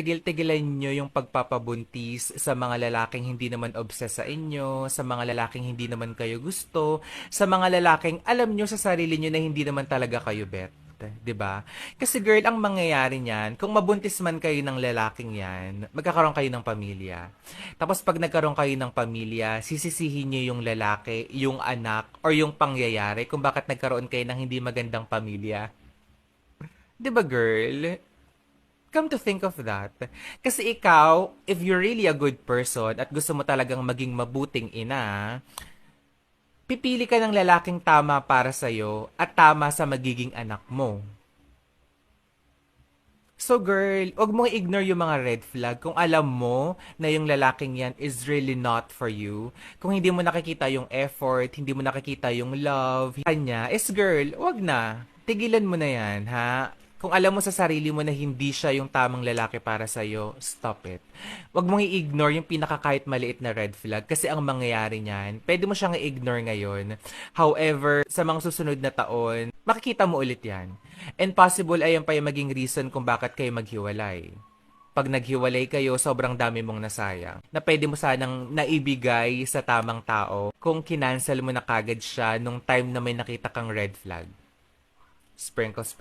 tigil-tigilan nyo yung pagpapabuntis sa mga lalaking hindi naman obsessed sa inyo, sa mga lalaking hindi naman kayo gusto, sa mga lalaking alam nyo sa sarili nyo na hindi naman talaga kayo bet. 'di ba? Kasi girl, ang mangyayari niyan, kung mabuntis man kayo ng lalaking 'yan, magkakaroon kayo ng pamilya. Tapos pag nagkaroon kayo ng pamilya, sisisihin niyo yung lalaki, yung anak, or yung pangyayari kung bakit nagkaroon kayo ng hindi magandang pamilya. 'Di ba, girl? Come to think of that. Kasi ikaw, if you're really a good person at gusto mo talagang maging mabuting ina, pipili ka ng lalaking tama para sa'yo at tama sa magiging anak mo. So girl, wag mo i-ignore yung mga red flag kung alam mo na yung lalaking yan is really not for you. Kung hindi mo nakikita yung effort, hindi mo nakikita yung love, kanya, is girl, wag na. Tigilan mo na yan, ha? Kung alam mo sa sarili mo na hindi siya yung tamang lalaki para sa'yo, stop it. Huwag mong i-ignore yung pinaka kahit maliit na red flag kasi ang mangyayari niyan, pwede mo siyang i-ignore ngayon. However, sa mga susunod na taon, makikita mo ulit yan. And possible ayan pa yung maging reason kung bakit kayo maghiwalay. Pag naghiwalay kayo, sobrang dami mong nasayang. Na pwede mo sanang naibigay sa tamang tao kung kinancel mo na kagad siya nung time na may nakita kang red flag. Sprinkle, sprinkle.